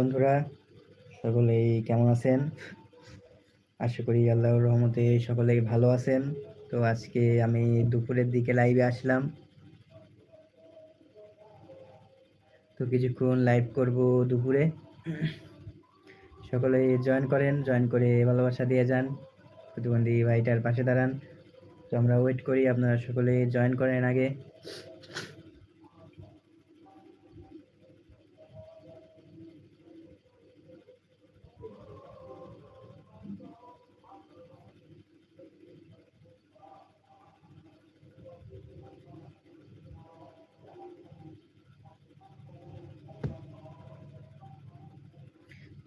বন্ধুরা, সকলেই কেমন আছেন? আশা করি আল্লাহর রহমতে সকলেই ভালো আছেন। তো আজকে আমি দুপুরের দিকে লাইভে আসলাম। তো কিছুক্ষণ লাইভ করব দুপুরে। সকলে জয়েন করেন জয়েন করে ভালোবাসা দিয়ে যান। প্রতিবন্ধী ভাইটার পাশে দাঁড়ান। তো আমরা ওয়েট করি, আপনারা সকলে জয়েন করেন আগে।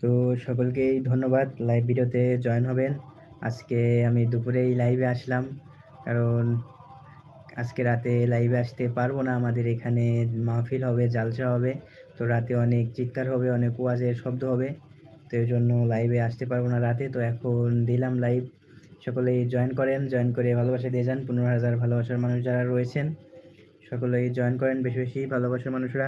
তো সকলকেই ধন্যবাদ। লাইভ ভিডিওতে জয়েন হবেন। আজকে আমি দুপুরেই লাইভে আসলাম। কারণ আজকে রাতে লাইভে আসতে পারব না। আমাদের এখানে মাহফিল হবে, জালসা হবে। তো রাতে অনেক চিৎকার হবে, অনেক ওয়াজের শব্দ হবে। তো এই জন্য লাইভে আসতে পারব না রাতে। তো এখন দিলাম লাইভ সকলেই জয়েন করেন। জয়েন করে ভালোবাসা দিয়ে যান। পনেরো হাজার ভালোবাসার মানুষ যারা রয়েছেন, সকলেই জয়েন করেন। বেশি বেশি ভালোবাসার মানুষরা।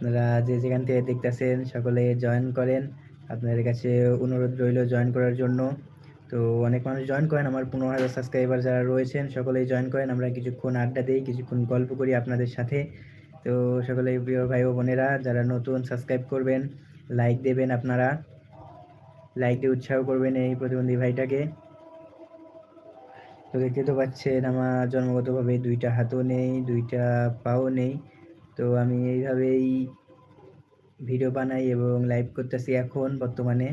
আপনারা যে যেখান থেকে দেখতেছেন সকলে জয়েন করেন। আপনাদের কাছে অনুরোধ রইল জয়েন করার জন্য। তো অনেক মানুষ জয়েন করেন, আমার পনেরো হাজার সাবস্ক্রাইবার যারা রয়েছেন সকলেই জয়েন করেন। আমরা কিছুক্ষণ আড্ডা দিই, কিছুক্ষণ গল্প করি আপনাদের সাথে। তো সকলে প্রিয় ভাই ও বোনেরা, যারা নতুন সাবস্ক্রাইব করবেন লাইক দেবেন আপনারা। লাইক দিয়ে উৎসাহ করবেন এই প্রতিবন্ধী ভাইটাকে। তো দেখতে তো পাচ্ছেন, আমার জন্মগতভাবে দুইটা হাতও নেই, দুইটা পাও নেই। তো আমি এইভাবেই ভিডিও বানাই এবং লাইভ করতেছি এখন, বর্তমানে।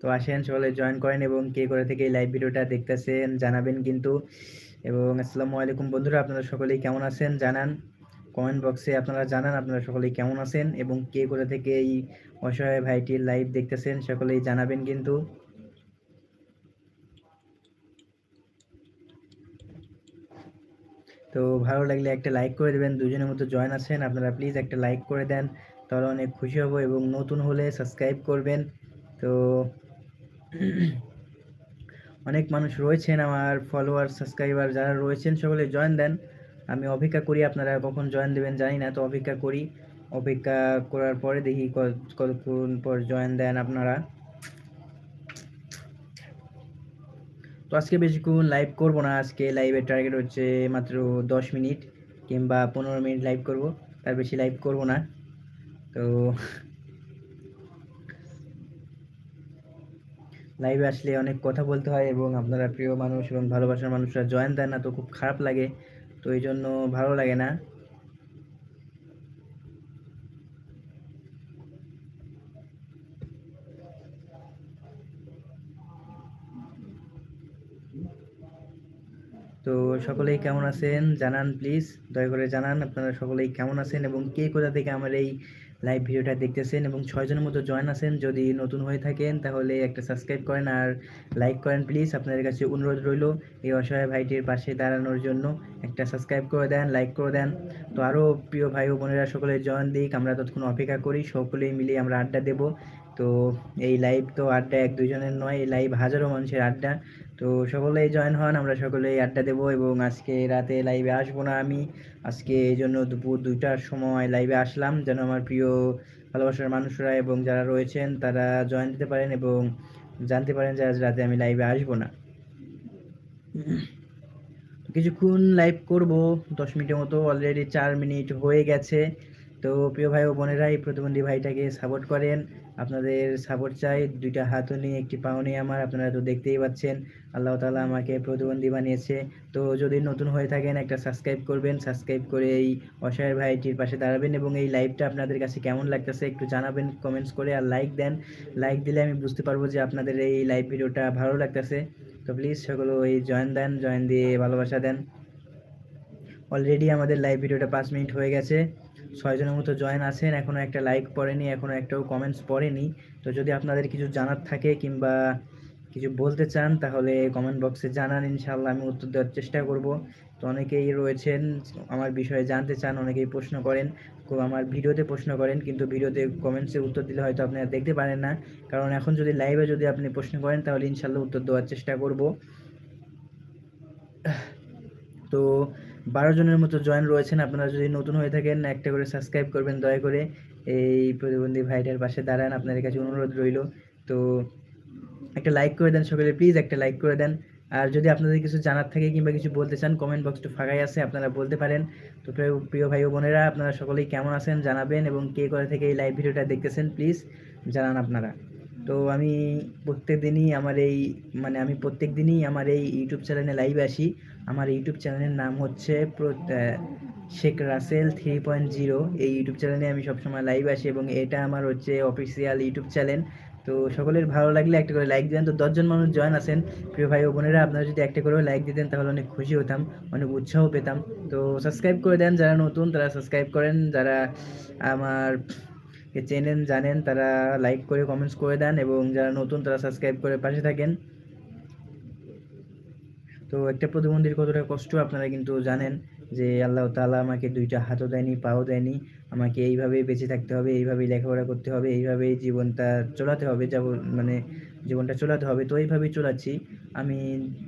তো আসেন, সকলে জয়েন করেন এবং কে করে থেকে এই লাইভ ভিডিওটা দেখতেছেন জানাবেন কিন্তু। এবং আসসালামু আলাইকুম বন্ধুরা, আপনারা সকলেই কেমন আছেন জানান। কমেন্ট বক্সে আপনারা জানান আপনারা সকলেই কেমন আছেন এবং কে করে থেকে এই অসহায় ভাইটির লাইভ দেখতেছেন, সকলেই জানাবেন কিন্তু। তো ভালো লাগলে একটা লাইক করে দেবেন, দুজনের মতো জয়েন আছেন, আপনারা প্লিজ একটা লাইক করে দেন, তাহলে অনেক খুশি হব এবং নতুন হলে সাবস্ক্রাইব করবেন। তো অনেক মানুষ রয়েছেন আমার ফলোয়ার সাবস্ক্রাইবার যারা রয়েছেন, সকলে জয়েন দেন। আমি অপেক্ষা করি আপনারা কখন জয়েন দেবেন, জানি না, তো অপেক্ষা করি। অপেক্ষা করার পরে দেখি কতক্ষণ পর জয়েন দেন আপনারা। তো আজকে বেশিক্ষণ লাইভ করব না। আজকে লাইভের টার্গেট হচ্ছে মাত্র দশ মিনিট কিংবা পনেরো মিনিট লাইভ করব। তার বেশি লাইভ করব না। তো লাইভে আসলে অনেক কথা বলতে হয় এবং আপনারা প্রিয় মানুষ এবং ভালোবাসার মানুষরা জয়েন দেন না তো খুব খারাপ লাগে। তো এই জন্য ভালো লাগে না। তো সকলেই কেমন আছেন? জানান প্লিজ দয়া করে জানান আপনারা সকলেই কেমন আছেন এবং কে কোথা থেকে আমার এই লাইভ ভিডিওটা দেখতেছেন এবং ছয়জনের মতো জয়েন আছেন যদি নতুন হয়ে থাকেন তাহলে একটা সাবস্ক্রাইব করেন আর লাইক করেন প্লিজ আপনাদের কাছে অনুরোধ রইল এই অসহায় ভাইটির পাশে দাঁড়ানোর জন্য একটা সাবস্ক্রাইব করে দেন লাইক করে দেন। তো আরও প্রিয় ভাই ও বোনেরা সকলে জয়েন দিক, আমরা ততক্ষণ অপেক্ষা করি, সকলেই মিলে আমরা আড্ডা দেব। তো এই লাইভ তো আড্ডা এক দুজনের নয়, এই লাইভ হাজারো মানুষের আড্ডা। তো সকলেই জয়েন হন, আমরা সকলেই আড্ডা দেবো এবং আজকে রাতে লাইভে আসব না আমি। আজকে এই জন্য দুপুর দুইটার সময় লাইভে আসলাম। যেন আমার প্রিয় ভালোবাসার মানুষরা এবং যারা রয়েছেন, তারা জয়েন দিতে পারেন এবং জানতে পারেন যে আজ রাতে আমি লাইভে আসব না। কিছুক্ষণ লাইভ করব, দশ মিনিটের মতো অলরেডি চার মিনিট হয়ে গেছে। তো প্রিয় ভাই ও বোনেরা, এই প্রতিবন্ধী ভাইটাকে সাপোর্ট করেন। আপনাদের সাপোর্ট চাই। দুইটা হাতও নিয়ে একটি পাও নেই আমার, আপনারা তো দেখতেই পাচ্ছেন। আল্লাহ তালা আমাকে প্রতিবন্ধী বানিয়েছে। তো যদি নতুন হয়ে থাকেন, একটা সাবস্ক্রাইব করবেন। সাবস্ক্রাইব করে এই অসহায় ভাইটির পাশে দাঁড়াবেন এবং এই লাইভটা আপনাদের কাছে কেমন লাগতেছে একটু জানাবেন কমেন্টস করে আর লাইক দেন। লাইক দিলে আমি বুঝতে পারব যে আপনাদের এই লাইভ ভিডিওটা ভালো লাগতেছে। তো প্লিজ সকলে ওই জয়েন দেন জয়েন দিয়ে ভালোবাসা দেন। অলরেডি আমাদের লাইভ ভিডিওটা পাঁচ মিনিট হয়ে গেছে। ছয়জনের মতো জয়েন আছেন এখনও একটা লাইক পড়েনি এখনও একটাও কমেন্টস পড়েনি। তো যদি আপনাদের কিছু জানার থাকে কিংবা কিছু বলতে চান, তাহলে কমেন্ট বক্সে জানান ইনশাল্লাহ আমি উত্তর দেওয়ার চেষ্টা করব। তো অনেকেই রয়েছেন, আমার বিষয়ে জানতে চান, অনেকেই প্রশ্ন করেন, খুব আমার ভিডিওতে প্রশ্ন করেন, কিন্তু ভিডিওতে কমেন্টসে উত্তর দিলে হয়তো আপনারা দেখতে পারেন না। কারণ এখন যদি লাইভে যদি আপনি প্রশ্ন করেন, তাহলে ইনশাল্লাহ উত্তর দেওয়ার চেষ্টা করব। তো বারো জনের মতো জয়েন রয়েছেন। আপনারা যদি নতুন হয়ে থাকেন, একটা করে সাবস্ক্রাইব করবেন দয়া করে। এই প্রতিবন্ধী ভাইটার পাশে দাঁড়ান, আপনাদের কাছে অনুরোধ রইল। তো একটা লাইক করে দেন সকলে প্লিজ একটা লাইক করে দেন। আর যদি আপনাদের কিছু জানার থাকে কিংবা কিছু বলতে চান কমেন্ট বক্সটা ফাঁকাই আছে, আপনারা বলতে পারেন। তো প্রিয় ভাই বোনেরা, আপনারা সকলেই কেমন আছেন জানাবেন এবং কে করে থেকে এই লাইভ ভিডিওটা দেখতেছেন প্লিজ জানান আপনারা। তো আমি প্রত্যেক দিনই আমার এই মানে আমি প্রত্যেক দিনই আমার এই ইউটিউব চ্যানেলে লাইভ আসি। আমার ইউটিউব চ্যানেলের নাম হচ্ছে Sheikh Russell three point zero এই ইউটিউব চ্যানেলে আমি সবসময় লাইভ আসি এবং এটা আমার হচ্ছে অফিসিয়াল ইউটিউব চ্যানেল। তো সকলের ভালো লাগলে একটা করে লাইক দেন। তো দশজন মানুষ জয়েন আছেন। প্রিয় ভাই ও বোনেরা, আপনারা যদি একটা করেও লাইক দিতেন তাহলে অনেক খুশি হতাম, অনেক উৎসাহ পেতাম। তো সাবস্ক্রাইব করে দেন যারা নতুন, তারা সাবস্ক্রাইব করেন। যারা আমার চেনেন, জানেন, তারা লাইক করে কমেন্টস করে দেন এবং যারা নতুন তারা সাবস্ক্রাইব করে পাশে থাকেন। তো একটা প্রতিবন্ধীর কতটা কষ্ট আপনারা কিন্তু জানেন যে আল্লাহ তাআলা আমাকে দুইটা হাতও দেয়নি, পাও দেয়নি। আমাকে এইভাবেই বেঁচে থাকতে হবে, এইভাবেই লেখাপড়া করতে হবে, এইভাবেই জীবনটা চলাতে হবে, যাব মানে জীবনটা চলাতে হবে। তো এইভাবেই চলাচ্ছি। আমি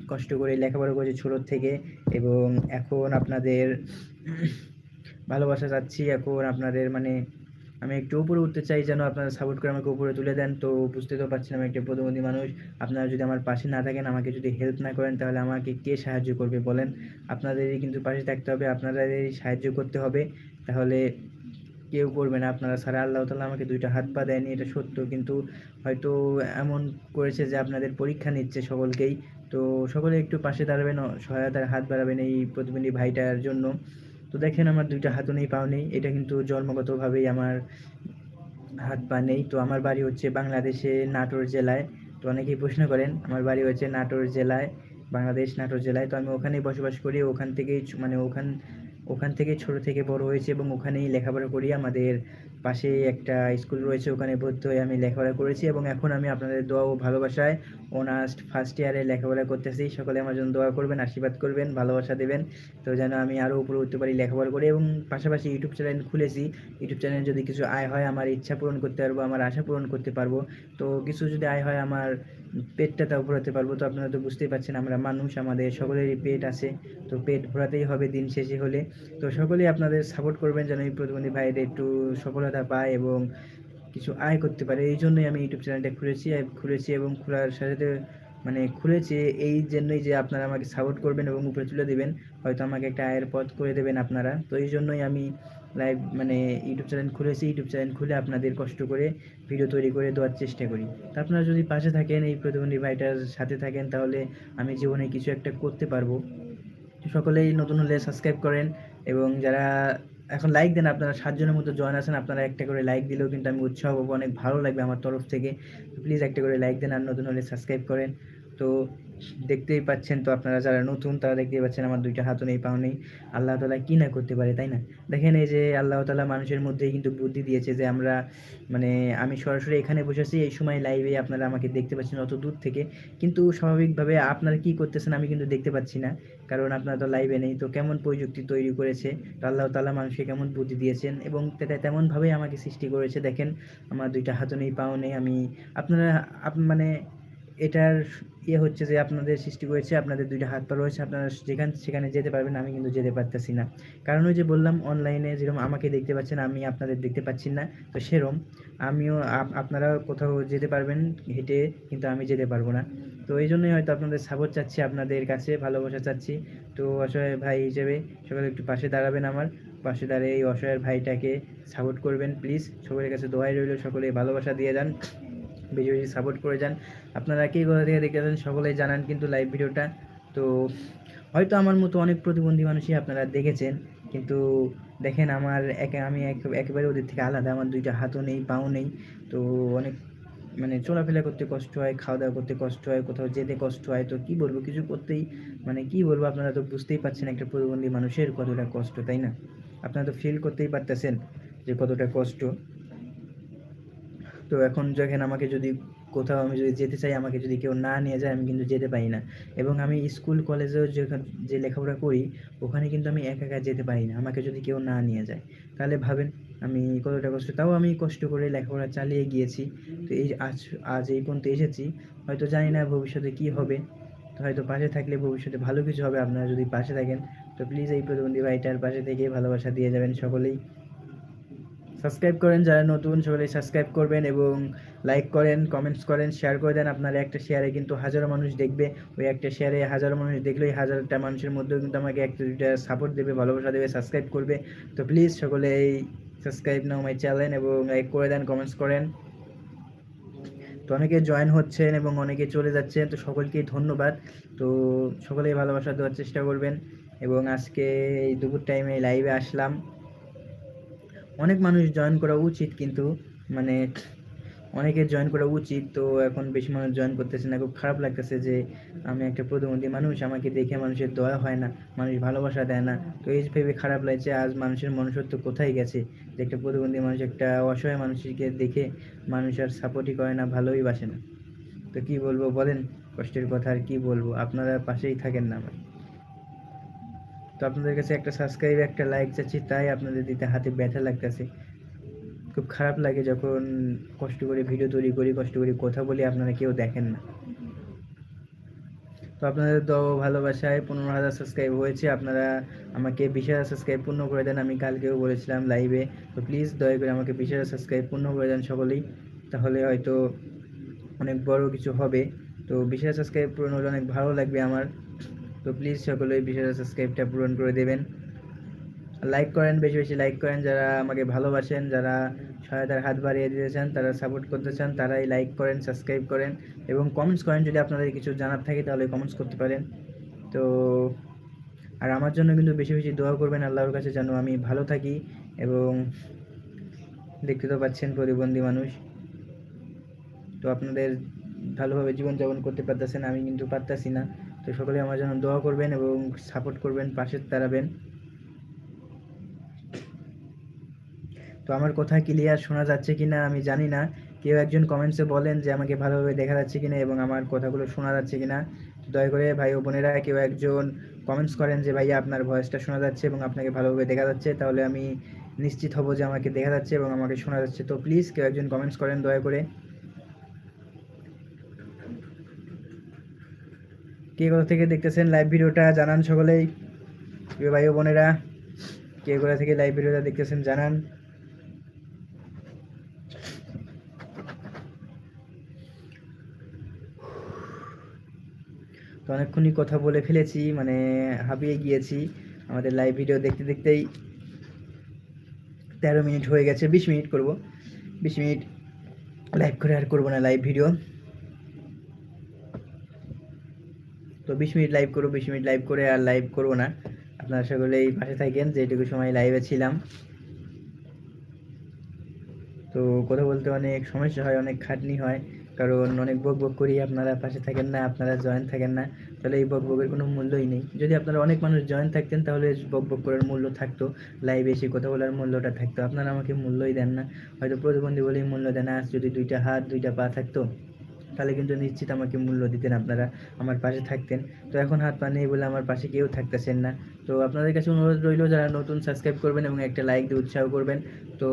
কষ্ট করে লেখাপড়া করেছি ছোটোর থেকে এবং এখন আপনাদের ভালোবাসা চাচ্ছি। এখন আপনাদের মানে আমি একটু উপরে উঠতে চাই যেন আপনারা সাপোর্ট করে আমাকে উপরে তুলে দেন। তো বুঝতে তো পারছেন আমি একটা প্রতিবন্ধী মানুষ। আপনারা যদি আমার পাশে না থাকেন, আমাকে যদি হেল্প না করেন, তাহলে আমাকে কে সাহায্য করবে বলেন? আপনাদেরই কিন্তু পাশে থাকতে হবে, আপনাদেরই সাহায্য করতে হবে। তাহলে কেউ করবে না, আপনারা সারা আল্লাহ তালা আমাকে দুইটা হাত পা দেয়নি, এটা সত্য। কিন্তু হয়তো এমন করেছে যে আপনাদের পরীক্ষা নিচ্ছে সকলকেই। তো সকলে একটু পাশে দাঁড়াবেন, সহায়তার হাত বাড়াবেন এই প্রতিবন্ধী ভাইটার জন্য। তো দেখেন আমার দুইটা হাতও নেই, পাও নেই। এটা কিন্তু জন্মগতভাবেই আমার হাত পা নেই। তো আমার বাড়ি হচ্ছে বাংলাদেশে নাটোর জেলায়। তো অনেকেই প্রশ্ন করেন, আমার বাড়ি হচ্ছে নাটোর জেলায়, বাংলাদেশ নাটোর জেলায়? তো আমি ওখানেই বসবাস করি। ওখান থেকেই মানে ওখান ওখান থেকেই ছোট থেকে বড় হয়েছে এবং ওখানেই লেখাপড়া করি। আমাদের পাশে একটা স্কুল রয়েছে, ওখানে ভর্তি হয়ে আমি লেখাপড়া করেছি এবং এখন আমি আপনাদের দোয়া ও ভালোবাসায় অনার্স ফার্স্ট ইয়ারে লেখাপড়া করতেছি। সকলে আমার জন্য দোয়া করবেন, আশীর্বাদ করবেন, ভালোবাসা দেবেন। তো যেন আমি আরও উপরে উঠতে পারি লেখাপড়া করে এবং পাশাপাশি ইউটিউব চ্যানেল খুলেছি। ইউটিউব চ্যানেলে যদি কিছু আয় হয়, আমার ইচ্ছা পূরণ করতে পারব, আমার আশা পূরণ করতে পারব। তো কিছু যদি আয় হয়, আমার পেটটা তাও ভরাতে পারব। তো আপনারা তো বুঝতেই পারছেন, আমরা মানুষ, আমাদের সকলেরই পেট আছে। তো পেট ভরাতেই হবে দিন শেষে হলে। তো সকলেই আপনাদের সাপোর্ট করবেন যেন এই প্রতিবন্ধী ভাইদের একটু সফলতা পায় এবং কিছু আয় করতে পারে। এই জন্যই আমি ইউটিউব চ্যানেলটা খুলেছি খুলেছি এবং খোলার সাথে সাথে মানে খুলেছি। এই জন্যই যে আপনারা আমাকে সাপোর্ট করবেন এবং উপরে তুলে দেবেন, হয়তো আমাকে একটা আয়ের পথ করে দেবেন আপনারা। তো এই জন্যই আমি লাইভ মানে ইউটিউব চ্যানেল খুলেছি। ইউটিউব চ্যানেল খুলে আপনাদের কষ্ট করে ভিডিও তৈরি করে দেওয়ার চেষ্টা করি। তো আপনারা যদি পাশে থাকেন, এই প্রতিবন্ধী ভাইটার সাথে থাকেন, তাহলে আমি জীবনে কিছু একটা করতে পারব। সকলেই নতুন হলে সাবস্ক্রাইব করেন এবং যারা এখন লাইক দেন, আপনারা সাতজনের মতো জয়েন আছেন, আপনারা একটা করে লাইক দিলেও কিন্তু আমি উৎসাহ পাবো, অনেক ভালো লাগবে আমার তরফ থেকে। প্লিজ একটা করে লাইক দেন আর নতুন হলে সাবস্ক্রাইব করেন। তো দেখতেই পাচ্ছেন তো আপনারা যারা নতুন, তারা দেখতেই পাচ্ছেন আমার দুইটা হাতও নেই, পাও নেই। আল্লাহ তালা কী না করতে পারে, তাই না? দেখেন এই যে আল্লাহ তালা মানুষের মধ্যেই কিন্তু বুদ্ধি দিয়েছে যে আমরা মানে আমি সরাসরি এখানে বসেছি এই সময় লাইভে আপনারা আমাকে দেখতে পাচ্ছেন অত দূর থেকে। কিন্তু স্বাভাবিকভাবে আপনারা কি করতেছেন আমি কিন্তু দেখতে পাচ্ছি না, কারণ আপনারা তো লাইভে নেই। তো কেমন প্রযুক্তি তৈরি করেছে, তো আল্লাহ তালা মানুষকে কেমন বুদ্ধি দিয়েছেন এবং তেমনভাবেই আমাকে সৃষ্টি করেছে। দেখেন, আমার দুইটা হাতও নেই, পাও নেই, আমি, আপনারা মানে এটার ইয়ে হচ্ছে যে আপনাদের সৃষ্টি করেছে, আপনাদের দুইটা হাত পা রয়েছে, আপনারা যেখান সেখানে যেতে পারবেন, আমি কিন্তু যেতে পারতেছি না। কারণ ওই যে বললাম অনলাইনে যেরকম আমাকে দেখতে পাচ্ছেন, আমি আপনাদের দেখতে পাচ্ছি না, তো সেরম আমিও আপনারা কোথাও যেতে পারবেন, হেঁটে কিন্তু আমি যেতে পারব না। তো এই জন্যই হয়তো আপনাদের সাপোর্ট চাচ্ছি, আপনাদের কাছে ভালোবাসা চাচ্ছি। তো অসহায় ভাই হিসেবে সকালে একটু পাশে দাঁড়াবেন আমার, পাশে দাঁড়িয়ে এই অসহায়ের ভাইটাকে সাপোর্ট করবেন প্লিজ সকলের কাছে দোয়াই রইল, সকলে ভালোবাসা দিয়ে যান। বেশি সাপোর্ট করে যান। আপনারা কে কোথা থেকে দেখেছেন সকলেই জানান কিন্তু লাইভ ভিডিওটা। তো হয়তো আমার মতো অনেক প্রতিবন্ধী মানুষই আপনারা দেখেছেন, কিন্তু দেখেন আমার একে, আমি একেবারে ওদের থেকে আলাদা। আমার দুইটা হাতও নেই, পাও নেই। তো অনেক মানে চলাফেরা করতে কষ্ট হয় খাওয়া দাওয়া করতে কষ্ট হয়, কোথাও যেতে কষ্ট হয়। তো কি বলব, কিছু করতেই মানে কি বলব, আপনারা তো বুঝতেই পারছেন একটা প্রতিবন্ধী মানুষের কতটা কষ্ট, তাই না? আপনারা তো ফিল করতেই পারতেছেন যে কতটা কষ্ট। তো এখন যেখানে আমাকে যদি কোথাও আমি যদি যেতে চাই, আমাকে যদি কেউ না নিয়ে যায়, আমি কিন্তু যেতে পারি না। এবং আমি স্কুল, কলেজেও যেখানে যে লেখাপড়া করি, ওখানে কিন্তু আমি একা একা যেতে পারি না। আমাকে যদি কেউ না নিয়ে যায়, তাহলে ভাবেন আমি কতটা কষ্ট। তাও আমি কষ্ট করে লেখাপড়া চালিয়ে গিয়েছি। তো এই আজ আজ এই পর্যন্ত এসেছি। হয়তো জানি না ভবিষ্যতে কি হবে। তো হয়তো পাশে থাকলে ভবিষ্যতে ভালো কিছু হবে। আপনারা যদি পাশে থাকেন, তো প্লিজ এই প্রতিবন্ধী ভাইটার পাশে থেকে ভালোবাসা দিয়ে যাবেন সকলেই। সাবস্ক্রাইব করেন, যারা নতুন সকলেই সাবস্ক্রাইব করবেন এবং লাইক করেন কমেন্টস করেন শেয়ার করে দেন। আপনার একটা শেয়ারে কিন্তু হাজারো মানুষ দেখবে। ওই একটা শেয়ারে হাজারো মানুষ দেখলেই হাজারটা মানুষের মধ্যেও কিন্তু আমাকে একটা দুইটা সাপোর্ট দেবে, ভালোবাসা দেবে সাবস্ক্রাইব করবে। তো প্লিজ সকলে এই সাবস্ক্রাইব নাও মাই চ্যানেল এবং লাইক করে দেন কমেন্টস করেন। তো অনেকে জয়েন হচ্ছেন এবং অনেকে চলে যাচ্ছেন, তো সকলকেই ধন্যবাদ। তো সকলেই ভালোবাসা দেওয়ার চেষ্টা করবেন। এবং আজকে এই দুপুর টাইমে লাইভে আসলাম। অনেক মানুষ জয়েন করা উচিত কিন্তু মানে অনেকের জয়েন করা উচিত, তো এখন বেশি মানুষ জয়েন করতেছে না। খুব খারাপ লাগতেছে যে আমি একটা প্রতিবন্ধী মানুষ, আমাকে দেখে মানুষের দয়া হয় না, মানুষ ভালোবাসা দেয় না। তো এই ভেবে খারাপ লাগছে, আজ মানুষের মনুষ্যত্ব কোথায় গেছে? যে একটা প্রতিবন্ধী মানুষ, একটা অসহায় মানুষকে দেখে মানুষ আর সাপোর্টই করে না, ভালোই বাসে না। তো কি বলব বলেন, কষ্টের কথা আর কি বলব? আপনারা পাশেই থাকেন না আমার। তো আপনাদের কাছে একটা সাবস্ক্রাইব একটা লাইক চাচ্ছি, তাই আপনাদের দিতে হাতে ব্যথা লাগতেছে। খুব খারাপ লাগে যখন কষ্ট করে ভিডিও তৈরি করি, কষ্ট করে কথা বলি, আপনারা কেউ দেখেন না। তো আপনাদের তো ভালোবাসায় পনেরো হাজার সাবস্ক্রাইব হয়েছে, আপনারা আমাকে বিশ হাজার সাবস্ক্রাইব পূর্ণ করে দেন, আমি কালকেও বলেছিলাম লাইভে তো প্লিজ দয়া করে আমাকে বিশ হাজার সাবস্ক্রাইব পূর্ণ করে দেন সকলেই, তাহলে হয়তো অনেক বড় কিছু হবে। তো বিশ হাজার সাবস্ক্রাইব পূরণ হলে অনেক ভালো লাগবে আমার। তো প্লিজ সকলেই বিশ হাজার সাবস্ক্রাইবটা পূরণ করে দেবেন। লাইক করেন, বেশি বেশি লাইক করেন। যারা আমাকে ভালোবাসেন, যারা সহায়তার হাত বাড়িয়ে দিতে চান, তারা সাপোর্ট করতে চান, তারাই লাইক করেন সাবস্ক্রাইব করেন এবং কমেন্টস করেন যদি আপনাদের কিছু জানার থাকে, তাহলে কমেন্টস করতে পারেন। তো আর আমার জন্য কিন্তু বেশি বেশি দোয়া করবেন আল্লাহর কাছে যেন আমি ভালো থাকি এবং দেখতে তো পাচ্ছেন প্রতিবন্ধী মানুষ। তো আপনাদের ভালোভাবে জীবনযাপন করতে পারতেছেন, আমি কিন্তু পারতাছি না। তো সকলে আমার জন্য দোয়া করবেন এবং সাপোর্ট করবেন, পাশে দাঁড়াবেন। তো আমার কথা ক্লিয়ার শোনা যাচ্ছে কি না আমি জানি না। কেউ একজন কমেন্টসে বলেন যে আমাকে ভালোভাবে দেখা যাচ্ছে কিনা এবং আমার কথাগুলো শোনা যাচ্ছে কিনা। দয়া করে ভাই ও বোনেরা, কেউ একজন কমেন্টস করেন যে ভাইয়া আপনার ভয়েসটা শোনা যাচ্ছে এবং আপনাকে ভালোভাবে দেখা যাচ্ছে, তাহলে আমি নিশ্চিত হব যে আমাকে দেখা যাচ্ছে এবং আমাকে শোনা যাচ্ছে। তো প্লিজ কেউ একজন কমেন্টস করেন দয়া করে। কে কোথা থেকে দেখতেছেন লাইভ ভিডিওটা জানান সকলেই। প্রিয় ভাই বোনেরা, কে কোথা থেকে লাইভ ভিডিওটা দেখতেছেন জানান। তো অনেকক্ষণই কথা বলে ফেলেছি মানে হাবিয়ে গিয়েছি আমাদের লাইভ ভিডিও দেখতে দেখতেই। তেরো মিনিট হয়ে গেছে, বিশ মিনিট করব। বিশ মিনিট লাইভ করে আর করব না লাইভ ভিডিও তো বিশ মিনিট লাইভ করব বিশ মিনিট লাইভ করে আর লাইভ করব না। আপনারা সকলেই পাশে থাকেন যেটুকু সময় লাইভে ছিলাম। তো কথা বলতে অনেক সমস্যা হয়, অনেক খাটনি হয়, কারণ অনেক বক বক করি, আপনারা পাশে থাকেন না, আপনারা জয়েন থাকেন না, তাহলে এই বক বকের কোনো মূল্যই নেই। যদি আপনারা অনেক মানুষ জয়েন থাকতেন, তাহলে বক বক করার মূল্য থাকতো লাইভে এসে কথা বলার মূল্যটা থাকতো। আপনারা আমাকে মূল্যই দেন না, হয়তো প্রতিবন্ধী বলেই মূল্য দেন আজ যদি দুইটা হাত, দুইটা পা থাকতো তাহলে কিন্তু নিশ্চিত আমাকে মূল্য দিতেন আপনারা আমার পাশে থাকতেন। তো এখন হাত পা নেই বলে আমার পাশে কেউ থাকতেছেন না। তো আপনাদের কাছে অনুরোধ রইল যারা নতুন সাবস্ক্রাইব করবেন এবং একটা লাইক দিয়ে উৎসাহ করবেন। তো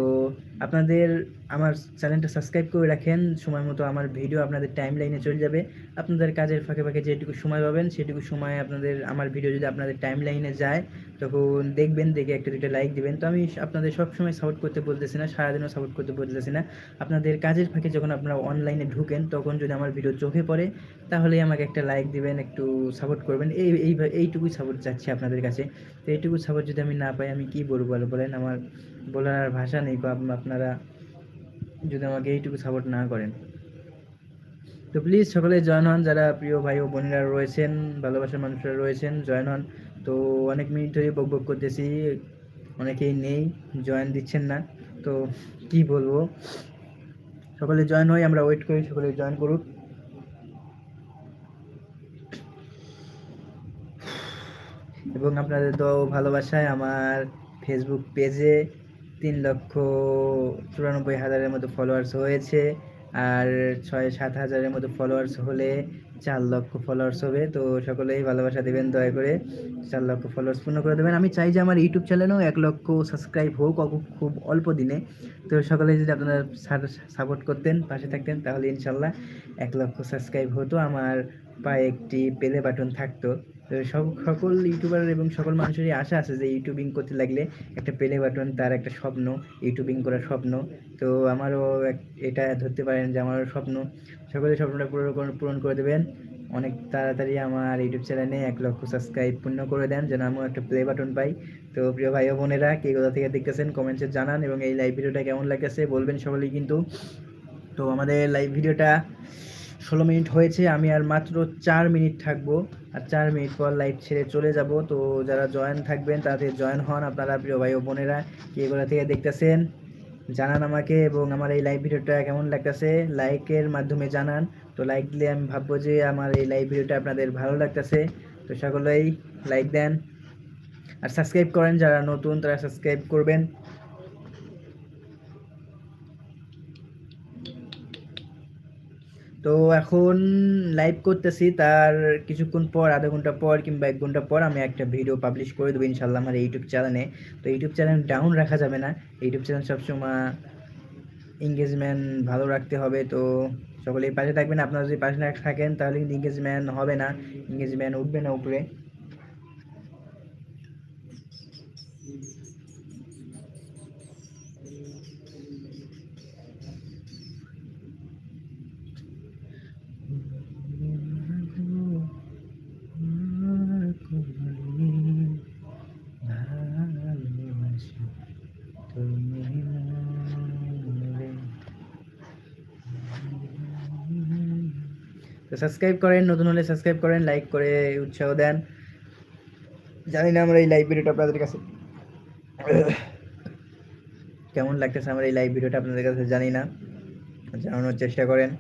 আপনাদের আমার চ্যানেলটা সাবস্ক্রাইব করে রাখেন। সময় মতো আমার ভিডিও আপনাদের টাইম লাইনে চলে যাবে। আপনাদের কাজের ফাঁকে ফাঁকে যেটুকু সময় পাবেন, সেটুকু সময় আপনাদের, আমার ভিডিও যদি আপনাদের টাইম লাইনে যায় তখন দেখবেন, দেখে একটা দুটো লাইক দিবেন। তো আমি আপনাদের সব সময় সাপোর্ট করতে বলতেছি না, সারাদিনও সাপোর্ট করতে বলতেছি না। আপনাদের কাজের ফাঁকে যখন আপনারা অনলাইনে ঢুকেন, তখন যদি আমার ভিডিও চোখে পড়ে, তাহলেই আমাকে একটা লাইক দিবেন, একটু সাপোর্ট করবেন। এই এই, এইটুকুই সাপোর্ট চাচ্ছি আপনাদের কাছে। তো এইটুকু সাপোর্ট যদি আমি না পাই, আমি কী বলব? বলো বলেন, আমার বলার আর ভাষা নেই আপনারা যদি আমাকে এইটুকু সাপোর্ট না করেন। তো প্লিজ সকলে জয়েন হন। যারা প্রিয় ভাই ও বোনেরা রয়েছেন, ভালোবাসার মানুষরা রয়েছেন জয়েন হন। তো অনেক মিনিট ধরে বক বক করতেছি, অনেকেই নেই, জয়েন দিচ্ছেন না, তো কি বলব? সকলে জয়েন হই আমরা ওয়েট করি, সকলে জয়েন করুক। এবং আপনাদের তো ভালোবাসায় আমার ফেসবুক পেজে তিন লক্ষ চুরানব্বই হাজারের মতো ফলোয়ার্স হয়েছে, আর ছয় সাত হাজারের মতো ফলোয়ার্স হলে চার লক্ষ ফলোয়ার্স হবে, তো সকলেই ভালোবাসা দেবেন, দয়া করে চার লক্ষ ফলোয়ার্স পূর্ণ করে দেবেন। আমি চাই যে আমার ইউটিউব চ্যানেলেও এক লক্ষ সাবস্ক্রাইব হোক খুব অল্প দিনে। তো সকলে যদি আপনারা সাপোর্ট করতেন, পাশে থাকতেন, তাহলে ইনশাল্লাহ এক লক্ষ সাবস্ক্রাইব হতো। আমার পায়ে একটি বেলে বাটন থাকতো। তো সব সকল ইউটিউবার এবং সকল মানুষেরই আশা আছে যে ইউটিউবিং করতে লাগলে একটা পেলে বাটন তার একটা স্বপ্ন ইউটিউবিং করার স্বপ্ন। তো আমারও এটা ধরতে পারেন যে আমারও স্বপ্ন। সকলে স্বপ্নটা পূরণ পূরণ করে দেবেন। অনেক তাড়াতাড়ি আমার ইউটিউব চ্যানেলে এক লক্ষ সাবস্ক্রাইব পূর্ণ করে দেন যেন আমিও একটা প্লে বাটন পাই। তো প্রিয় ভাই বোনেরা, কে কোথা থেকে দেখতেছেন কমেন্টসে জানান এবং এই লাইভ ভিডিওটা কেমন লাগতেছে বলবেন সকলেই কিন্তু। তো আমাদের লাইভ ভিডিওটা ষোলো মিনিট হয়েছে, আমি আর মাত্র চার মিনিট থাকব। আর চার মিনিট পর লাইভ ছেড়ে চলে যাব। তো যারা জয়েন থাকবেন তাদের জয়েন হন আপনারা প্রিয় ভাই ও বোনেরা। কে কোথা থেকে দেখতেছেন, জানান আমাকে এবং আমার এই লাইভ ভিডিওটা কেমন লাগতেছে লাইকের মাধ্যমে জানান। তো লাইক দিলে আমি ভাববো যে আমার এই লাইভ ভিডিওটা আপনাদের ভালো লাগতেছে। তো সকলেই লাইক দেন। আর সাবস্ক্রাইব করেন যারা নতুন, তারা সাবস্ক্রাইব করবেন। তো এখন লাইভ করতেছি, তার কিছুক্ষণ পর, আধা ঘণ্টা পর কিংবা এক ঘণ্টা পর আমি একটা ভিডিও পাবলিশ করে দেবো ইনশাল্লাহ আমার ইউটিউব চ্যানেলে তো ইউটিউব চ্যানেল ডাউন রাখা যাবে না। ইউটিউব চ্যানেল সবসময় এঙ্গেজমেন্ট ভালো রাখতে হবে। তো সকলেই পাশে থাকবেন। আপনারা যদি পাশে থাকেন, তাহলে কিন্তু এঙ্গেজমেন্ট হবে না। এঙ্গেজমেন্ট উঠবে না উপরে। তো সাবস্ক্রাইব করেন, নতুন হলে সাবস্ক্রাইব করেন লাইক করে উৎসাহ দেন। জানি না আমরা এই লাইভ ভিডিওটা আপনাদের কাছে কেমন লাগতেছে আমার এই লাইভ ভিডিওটা আপনাদের কাছে জানি না। জানানোর চেষ্টা করেন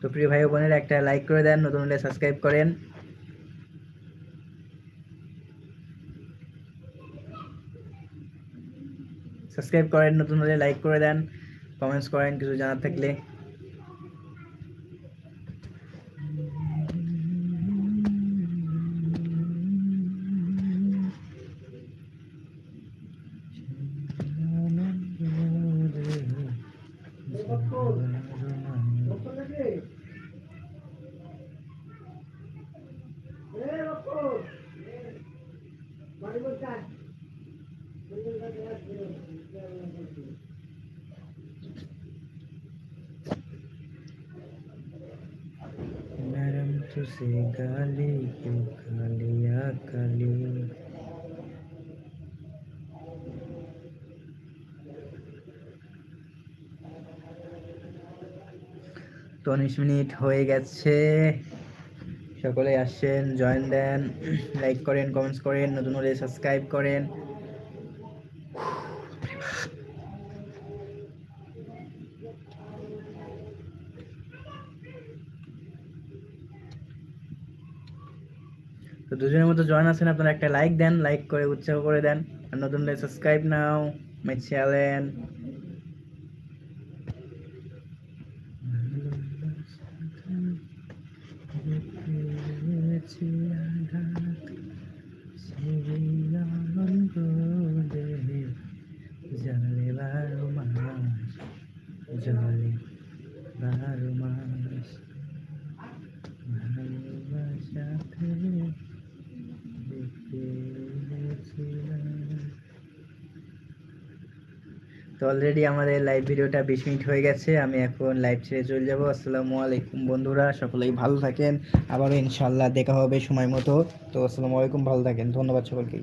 তো প্রিয় ভাই বোনেরা, একটা লাইক করে দেন, নতুন হলে সাবস্ক্রাইব করেন। সাবস্ক্রাইব করেন, নতুন হলে লাইক করে দেন কমেন্টস করেন, কিছু জানার থাকলে। नरम तुझे गाली क्यों कालिया काली তো উনিশ মিনিট হয়ে গেছে সকলে আসছেন জয়েন দেন লাইক করেন কমেন্টস করেন নতুন হলে সাবস্ক্রাইব করেন দুজনের মতো জয়েন আছেন, আপনারা একটা লাইক দেন লাইক করে উৎসাহ করে দেন। আর নতুন সাবস্ক্রাইব নাও মাই চ্যানেল জলে বারো মাস জলে বারো মাস ভালোবাসাতে দেখতে গেছিলাম। তো তো অলরেডি আমাদের লাইভ ভিডিওটা বিশ মিনিট হয়ে গেছে, আমি এখন লাইভ ছেড়ে চলে যাব। আসসালামু আলাইকুম বন্ধুরা, সকলেই ভালো থাকেন। আবারও ইনশাল্লাহ দেখা হবে সময় মতো। তো আসসালামু আলাইকুম, ভালো থাকেন। ধন্যবাদ সকলকেই